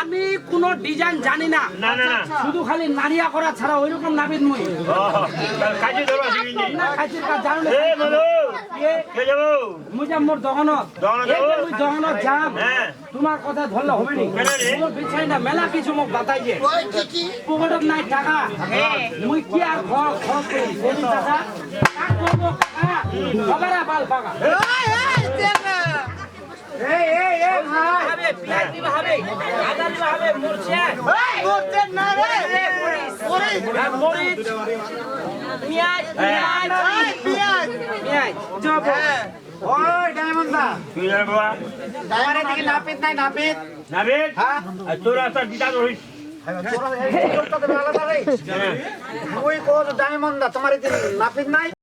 আমি কোন ডিজাইন জানি না। শুধু খালি নারিয়া করা ছাড়া ওই রকম মুই কাজে ধরো না কাজে তোমার কথা ধরলে হবে না। মেলা কিছু মোক বাতাই যে নাই টাকা। মুই কি আর খরচ খরচ করি? টাকা কাক করব পাকা ওই ডায়মন্ড দা। তুই যাবে বাবা আমার এদিকে নাপিত নাই নাপিত। নাবিদ আর তোর রাস্তা দিতা ধরিস। তোরা এই আলাদা রে ওই কো ডায়মন্ড দা তোমার নাপিত নাই?